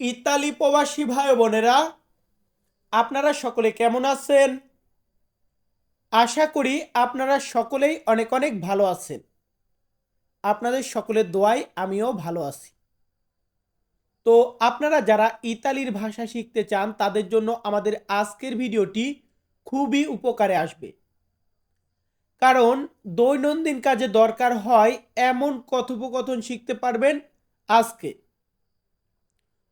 Italy প্রবাসী ভাই বোনেরা, আপনারা সকলে কেমন আছেন? আশা করি আপনারা সকলেই অনেক অনেক ভালো আছেন। আপনাদের সকলের দোয়ায় আমিও ভালো আছি। তো আপনারা যারা ইতালির ভাষা শিখতে চান, তাদের জন্য আমাদের আজকের ভিডিওটি খুবই উপকারে আসবে। কারণ দৈনন্দিন কাজে দরকার হয় এমন কথোপকথন শিখতে পারবেন আজকে।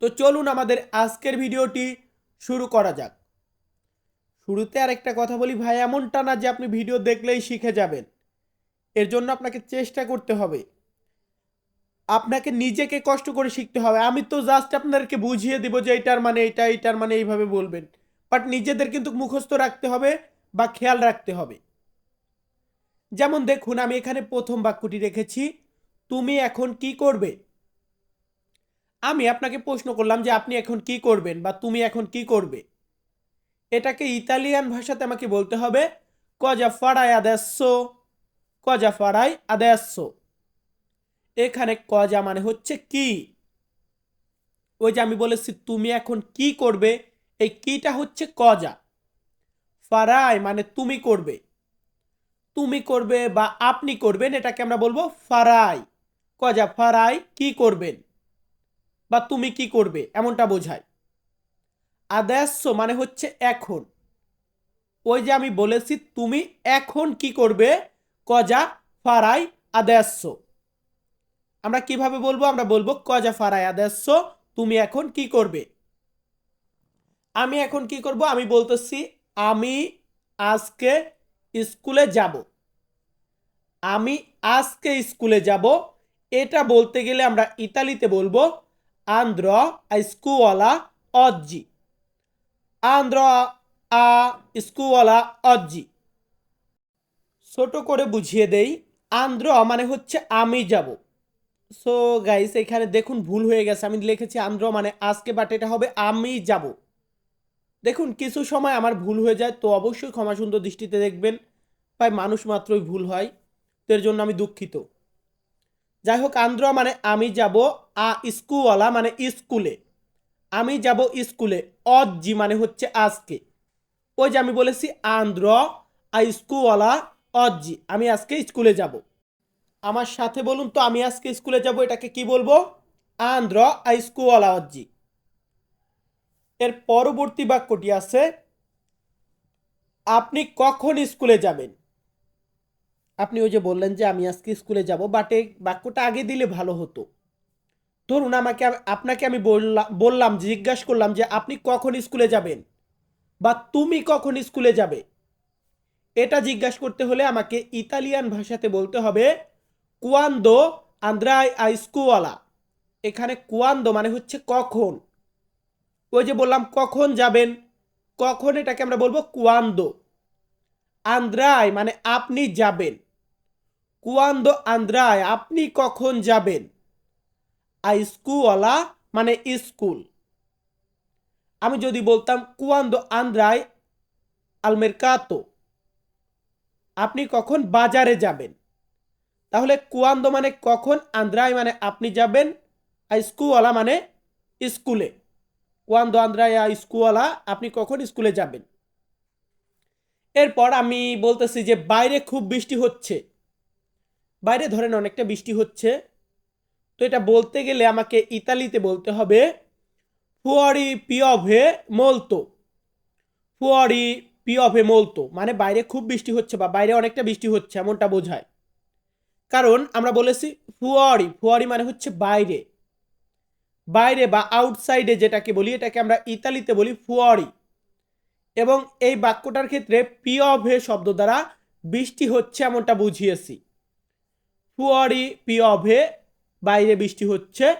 তো চলুন আমাদের আজকের ভিডিওটি শুরু করা যাক। শুরুতে আর একটা কথা বলি, ভাই, এমনটা না যে আপনি ভিডিও দেখলেই শিখে যাবেন। এর জন্য আপনাকে চেষ্টা করতে হবে। আপনাকে নিজেকে কষ্ট করে শিখতে হবে। আমি তো জাস্ট আপনাদেরকে বুঝিয়ে দিব যে এটার মানে এটা, এটার মানে এইভাবে বলবেন। বাট নিজেদের কিন্তু মুখস্থ রাখতে হবে বা খেয়াল রাখতে হবে। যেমন দেখুন, আমি এখানে প্রথম বাক্যটি রেখেছি, তুমি এখন কি করবে? আমি আপনাকে প্রশ্ন করলাম যে আপনি এখন কি করবেন বা তুমি এখন কি করবে? এটাকে ইতালিয়ান ভাষাতে আমাকে বলতে হবে কজা ফাড়াই আদেসো কজা ফাড়াই আদেসো এখানে কজা মানে হচ্ছে কি? ওই যে আমি বলেছি, তুমি এখন কি করবে? এই কিটা হচ্ছে কজা ফারাই মানে তুমি করবে তুমি করবে বা আপনি করবেন এটাকে আমরা বলব ফারাই কজা ফারাই কি করবেন? বা তুমি কি করবে? এমনটা বোঝায়। আদেশ্য মানে হচ্ছে এখন। ওই যে আমি বলেছি, তুমি এখন কি করবে? কজা ফারাই আদেশ্য আমরা কীভাবে বলব? আমরা বলব, কজা ফারাই আদেশ্য তুমি এখন কি করবে? আমি এখন কি করব? আমি বলতেছি, আমি আজকে স্কুলে যাব। আমি আজকে স্কুলে যাব। এটা বলতে গেলে আমরা ইতালিতে বলব আন্দ্র স্কুওয়ালা অজ্জি আন্দ্র আ স্কুওয়ালা অজ্জি ছোট করে বুঝিয়ে দেই আন্দ্র মানে হচ্ছে আমি যাব সো গাইস এখানে দেখুন ভুল হয়ে গেছে আমি লিখেছি আন্দ্র মানে আজকে বাট এটা হবে আমি যাব দেখুন কিছু সময় আমার ভুল হয়ে যায় তো অবশ্যই ক্ষমা সুন্দর দৃষ্টিতে দেখবেন। ভাই, মানুষ মাত্রই ভুল হয়। এর জন্য আমি দুঃখিত। যাই হোক আন্দ্র মানে আমি যাব আ স্কুওয়ালা মানে স্কুলে। আমি যাব স্কুলে, অজ্জি মানে হচ্ছে আজকে। ওই যে আমি বলেছি আন্দ্র আ স্কুওয়ালা, অজ্জি, আমি আজকে স্কুলে যাব। আমার সাথে বলুন তো, আমি আজকে স্কুলে যাব, এটাকে কি বলব? আন্দ্র আ স্কুওয়ালা, অজ্জি। এর পরবর্তী বাক্যটি আছে, আপনি কখন স্কুলে যাবেন? আপনি ওই যে বললেন যে আমি আজকে স্কুলে যাব বাট এই বাক্যটা আগে দিলে ভালো হতো। ধরুন আমাকে আপনাকে আমি বললাম বললাম, জিজ্ঞাসা করলাম যে আপনি কখন স্কুলে যাবেন? বা তুমি কখন স্কুলে যাবে? এটা জিজ্ঞাসা করতে হলে আমাকে ইতালিয়ান ভাষাতে বলতে হবে কুয়ান্দো আন্দ্রাই আই স্কুওয়ালা এখানে কুয়ান্দো মানে হচ্ছে কখন। ওই যে বললাম, কখন যাবেন? কখন এটাকে আমরা বলব কুয়ান্দো আন্দ্রাই মানে আপনি যাবেন। কুয়ান্দো আন্দ্রাই আপনি কখন যাবেন? আই স্কুওয়ালা মানে স্কুল। আমি যদি বলতাম কুয়ান্দো আন্দ্রাই আলমেরকাতো, আপনি কখন বাজারে যাবেন? তাহলে কুয়ান্দো মানে কখন আন্দ্রাই মানে আপনি যাবেন, আই স্কুওয়ালা মানে স্কুলে। কুয়ান্দো আন্দ্রায়া স্কুওয়ালা আপনি কখন স্কুলে যাবেন? এরপর আমি বলতেছি যে বাইরে খুব বৃষ্টি হচ্ছে। বাইরে ধরেন অনেকটা বৃষ্টি হচ্ছে। তো এটা বলতে গেলে আমাকে ইতালিতে বলতে হবে ফুয়ারি পিয়ভে মলতো ফুয়ারি পিয়ভে মলতো মানে বাইরে খুব বৃষ্টি হচ্ছে বা বাইরে অনেকটা বৃষ্টি হচ্ছে এমনটা বোঝায়। কারণ আমরা বলেছি ফুয়ারি ফুয়ারি মানে হচ্ছে বাইরে। বাইরে বা আউটসাইডে যেটাকে বলি, এটাকে আমরা ইতালিতে বলি ফুয়ারি এবং এই বাক্যটার ক্ষেত্রে পিয়ভে শব্দ দ্বারা বৃষ্টি হচ্ছে এমনটা বুঝিয়েছি। ফুয়ারি পিয়ভে বাইরে বৃষ্টি হচ্ছে।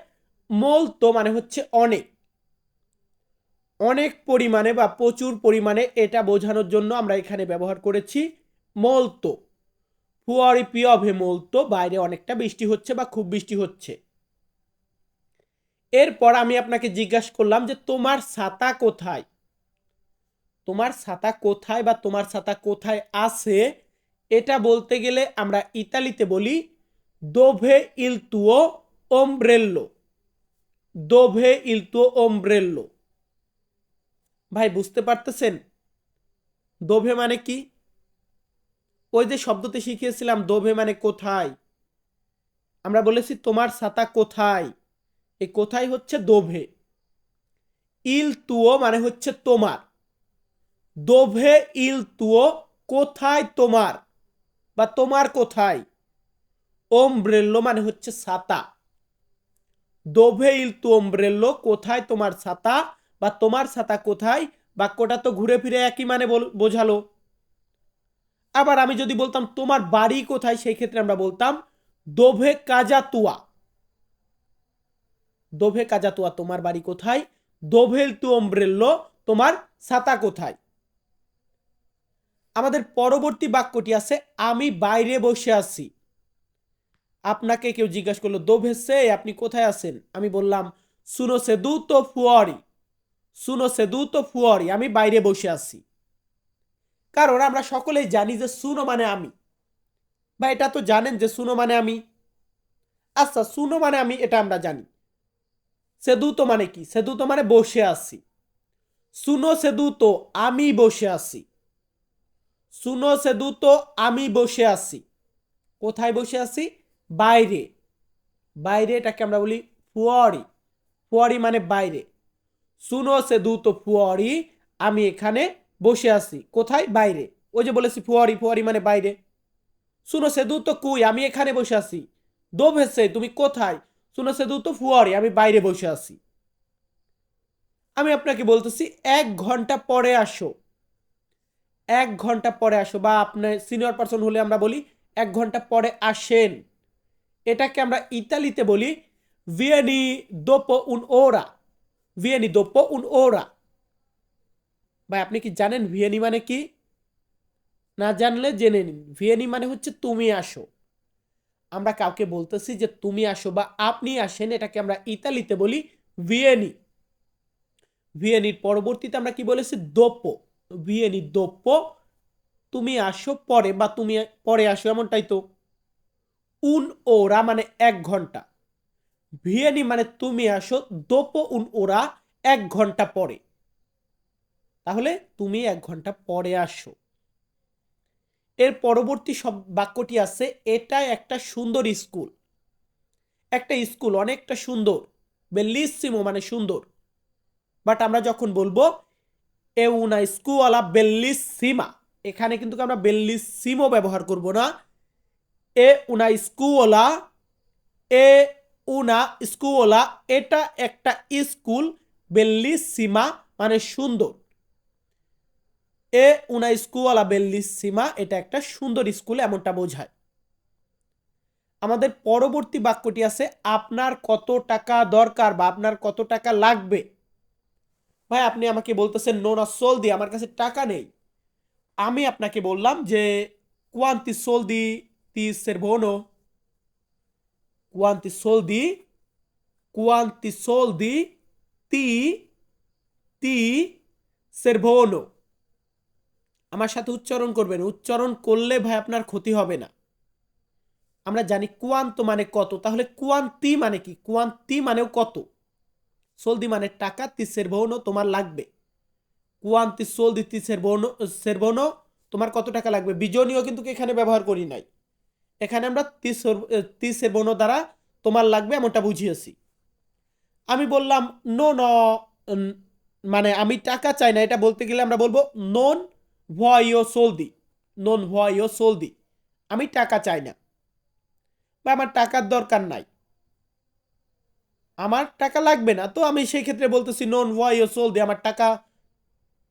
মলতো মানে হচ্ছে অনেক। অনেক পরিমাণে বা প্রচুর পরিমাণে এটা বোঝানোর জন্য আমরা এখানে ব্যবহার করেছি মলতো ফুয়ারি পিয়ভে মলতো বাইরে অনেকটা বৃষ্টি হচ্ছে বা খুব বৃষ্টি হচ্ছে। এরপর আমি আপনাকে জিজ্ঞাসা করলাম যে তোমার ছাতা কোথায়? তোমার ছাতা কোথায় বা তোমার ছাতা কোথায় আছে, এটা বলতে গেলে আমরা ইতালিতে বলি দোভে ইল তুও ওমব্রেল্লো দোভে ইল তুও ওমব্রেল্লো ভাই, বুঝতে পারতেছেন? দোভে মানে কি? ওই যে শব্দতে শিখিয়েছিলাম দোভে মানে কোথায়? আমরা বলেছি, তোমার ছাতা কোথায়? এ কোথায় হচ্ছে দোভে ইল তুও মানে হচ্ছে তোমার। দোভে ইল তুও কোথায় তোমার? বা তোমার কোথায়? ওমব্রেল্লো মানে হচ্ছে ছাতা। দোভে ইল তু ওমব্রেল্লো কোথায় তোমার ছাতা? বা তোমার ছাতা কোথায়? বাক্যটা তো ঘুরে ফিরে একই মানে বোঝালো। আবার আমি যদি বলতাম তোমার বাড়ি কোথায়, সেই ক্ষেত্রে আমরা বলতাম দোভে কাজাতুয়া। দোভে কাজাতুয়া, তোমার বাড়ি কোথায়? দোভেল তু ওমব্রেল্লো তোমার ছাতা কোথায়? আমাদের পরবর্তী বাক্যটি আছে, আমি বাইরে বসে আছি। আপনাকে কেউ জিজ্ঞাসা করল দোভেসে আপনি কোথায় আছেন? আমি বললাম, সুনো সে দু তো ফুয়ারি, সুনো সে দু তো ফুয়ারি, আমি বাইরে বসে আছি। কারণ আমরা সকলেই জানি যে সুনো মানে আমি। বা এটা তো জানেন যে সুনো মানে আমি। আচ্ছা সুনো মানে আমি, এটা আমরা জানি। সেদুতো মানে কি? সেদুতো মানে বসে আছি। সুনো সেদুতো আমি বসে আছি। সুনো সেদুতো আমি বসে আছি। কোথায় বসে আছি? বাইরে। বাইরে এটাকে আমরা বলি ফুয়ারি। ফুয়ারি মানে বাইরে। সুনো সে দুতো, ফুয়ারি, আমি এখানে বসে আছি। কোথায়? বাইরে। ওই যে বলেছি ফুয়ারি ফুয়ারি মানে বাইরে। শুনো সে দুতো, কুই? আমি এখানে বসে আছি। দো ভেসে তুমি কোথায়? শুনো সে দুতো, ফুয়ারি, আমি বাইরে বসে আছি। আমি আপনাকে বলতেছি, এক ঘণ্টা পরে আসো। এক ঘণ্টা পরে আসো বা আপনার সিনিয়র পার্সন হলে আমরা বলি এক ঘণ্টা পরে আসেন। এটাকে আমরা ইতালিতে বলি ভিয়েনি দোপো উন ওরা ভিয়েনি দোপো উন ওরা ভাই, আপনি কি জানেন ভিয়েনি মানে কি? না জানলে জেনে নিন। ভিয়েনি মানে হচ্ছে তুমি আসো আমরা কাউকে বলতেছি যে, তুমি আসো বা আপনি আসেন এটাকে আমরা ইতালিতে বলি ভিয়েনি ভিয়েনির পরবর্তীতে আমরা কি বলেছি? দোপো ভিয়েনি দোপো তুমি আসো পরে বা তুমি পরে আসো, এমনটাই তো। উন ওরা মানে এক ঘণ্টা। ভিয়েনি মানে তুমি আসো, দোপো উন ওরা এক ঘণ্টা পরে। তাহলে তুমি এক ঘণ্টা পরে আসো। এর পরবর্তী সব বাক্যটি আছে এটা একটা সুন্দর স্কুল। একটা স্কুল অনেকটা সুন্দর, বেল্লিসিমো মানে সুন্দর। বাট আমরা যখন বলব এ উনা স্কুওয়ালা বেল্লিসিমা। এখানে কিন্তু আমরা বেল্লিসিমো ব্যবহার করব না। এ উনা স্কুওলা এ উনা স্কুওলা এটা একটা স্কুল, বেল্লিসিমা মানে সুন্দর। এ উনা স্কুওলা বেল্লিসিমা, এটা একটা সুন্দর স্কুল এমনটা বোঝায়। আমাদের পরবর্তী বাক্যটি আছে, আপনার কত টাকা দরকার বা আপনার কত টাকা লাগবে? ভাই, আপনি আমাকে বলতেছেন নোনা সোল দি, আমার কাছে টাকা নেই। আমি আপনাকে বললাম যে কোয়ান্তি সোল দি তি সেরভোনো quanti soldi quanti soldi তি ti servono আমার সাথে উচ্চারণ করবেন। উচ্চারণ করলে ভাই আপনার ক্ষতি হবে না। আমরা জানি কোয়ান্ত মানে কত। তাহলে কোয়ান্তি মানে কি? কোয়ান্তি মানেও কত? সলদি মানে টাকা তি সেরভৌনো তোমার লাগবে। কোয়ান্তি সলদি তি সেরভৌনো সেরভৌনো তোমার কত টাকা লাগবে? বিজনীয় কিন্তু এখানে ব্যবহার করি নাই। এখানে আমরা তিসের বর্ণ দ্বারা তোমার লাগবে এমনটা বুঝিয়েছি। আমি বললাম, নো, ন মানে আমি টাকা চাই না। এটা বলতে গেলে আমরা বলব, নন ভয়ও সোলদি, নন ভয়ও সোলদি, আমি টাকা চাই না বা আমার টাকার দরকার নাই। আমার টাকা লাগবে না। তো আমি সেই ক্ষেত্রে বলতেছি নন ভয়ও সোলদি আমার টাকা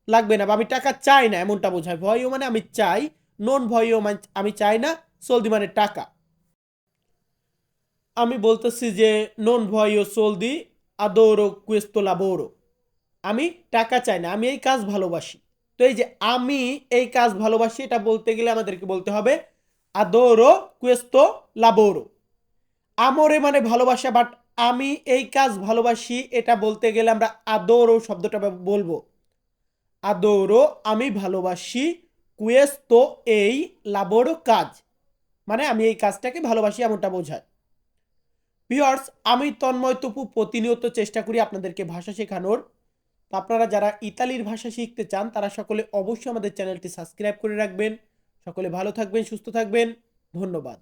লাগবে না বা আমি টাকা চাই না, এমনটা বোঝায়। ভয়ও মানে আমি চাই নন ভয়ও আমি চাই না সলদি মানে টাকা। আমি বলতেছি যে নন ভয়ও সলদি আদৌরো কুয়েস্তো লাবোরো আমি টাকা চাই না, আমি এই কাজ ভালোবাসি। তো এই যে আমি এই কাজ ভালোবাসি, এটা বলতে গেলে আমাদেরকে বলতে হবে আদৌরো কুয়েস্তো লাবোরো আমরে মানে ভালোবাসা বাট আমি এই কাজ ভালোবাসি, এটা বলতে গেলে আমরা আদৌরো শব্দটা বলব। আদৌরো আমি ভালোবাসি, কুয়েস্তো এই লাবোরো কাজ। মানে আমি এই কাজটাকে ভালোবাসি এমনটা বোঝায়। ভিওর্স আমি তন্ময় তপু প্রতিনিয়ত চেষ্টা করি আপনাদেরকে ভাষা শেখানোর। আপনারা যারা ইতালির ভাষা শিখতে চান, তারা সকলে অবশ্যই আমাদের চ্যানেলটি সাবস্ক্রাইব করে রাখবেন। সকলে ভালো থাকবেন, সুস্থ থাকবেন। ধন্যবাদ।